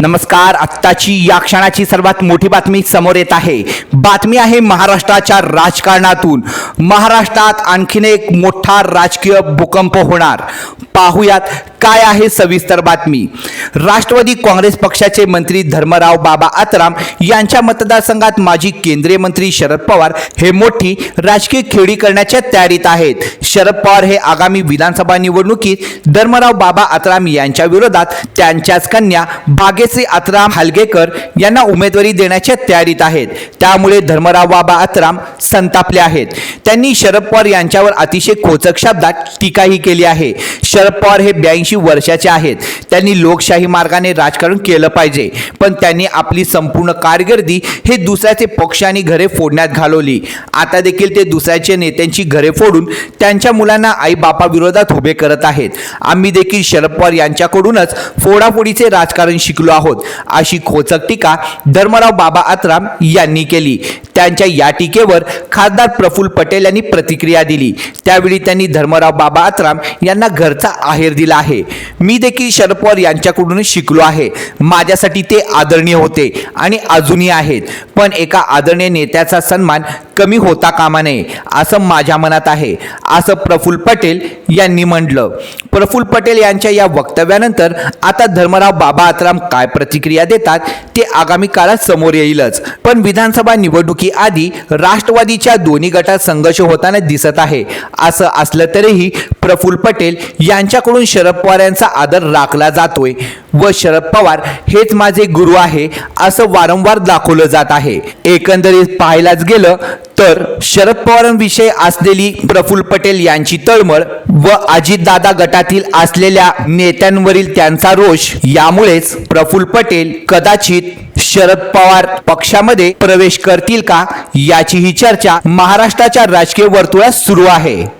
नमस्कार आत्ताची या क्षणाची सर्वात मोठी बातमी समोर येत आहे. बातमी आहे महाराष्ट्राच्या राजकारणातून. महाराष्ट्रात आणखीन एक मोठा राजकीय भूकंप होणार. पाहुयात काय आहे सविस्तर बातमी. राष्ट्रवादी काँग्रेस पक्षाचे मंत्री धर्मराव बाबा आतराम यांच्या मतदारसंघात माजी केंद्रीय मंत्री शरद पवार हे मोठी राजकीय खेळी करण्याच्या तयारीत आहेत. शरद पवार हे आगामी विधानसभा निवडणुकीत धर्मराव बाबा आत्राम यांच्या विरोधात त्यांच्याच कन्या भागेश्री आत्राम हलगेकर यांना उमेदवारी देण्याच्या तयारीत आहेत. त्यामुळे धर्मराव बाबा आत्राम संतापले आहेत. त्यांनी शरद पवार यांच्यावर अतिशय खोचक शब्दात टीकाही केली आहे. शरद पवार हे ब्याऐंशी वर्षाचे आहेत. त्यांनी लोकशाही मार्गाने राजकारण केलं पाहिजे. पण त्यांनी आपली संपूर्ण कारकिर्दी हे दुसऱ्याचे पक्ष आणि घरे फोडण्यात घालवली. आता देखील ते दुसऱ्याचे नेत्यांची घरे फोडून त्यांच्या मुलांना आई बापाविरोधात उभे करत आहेत. आम्ही देखील शरद पवार यांच्याकडूनच फोडाफोडीचे राजकारण शिकलो आहोत. अशी खोचक टीका धर्मराव बाबा आत्राम यांनी केली. त्यांच्या या टीकेवर खासदार प्रफुल्ल पटेल यांनी प्रतिक्रिया दिली. त्यावेळी त्यांनी धर्मराव बाबा आत्राम यांना घरचा आहेर दिला आहे. मी देखील शरद पवार यांच्याकडूनच शिकलो आहे. माझ्यासाठी ते आदरणीय होते आणि अजूनही आहेत. पण एका आदरणीय नेत्याचा सन्मान कमी होता कामा नये असं माझ्या मनात आहे. असं प्रफुल्ल पटेल यांनी म्हटलं. प्रफुल्ल पटेल यांच्या या वक्तव्यानंतर आता धर्मराव बाबा आत्राम काय प्रतिक्रिया देतात ते आगामी काळात समोर येईलच. पण विधानसभा निवडणुकीआधी राष्ट्रवादीच्या दोन्ही गटात संघर्ष होताना दिसत आहे. असं असलं तरीही प्रफुल्ल पटेल यांच्याकडून शरद पवार यांचा आदर राखला जातोय. व शरद पवार हेच माझे गुरु आहे असं वारंवार दाखवलं जात आहे. एकंदरीत पाहायलाच गेलं तर शरद पवारांविषयी असलेली प्रफुल्ल पटेल यांची तळमळ व अजितदादा गटातील असलेल्या नेत्यांवरील त्यांचा रोष यामुळेच प्रफुल्ल पटेल कदाचित शरद पवार पक्षामध्ये प्रवेश करतील का याची ही चर्चा महाराष्ट्राच्या राजकीय वर्तुळात सुरू आहे.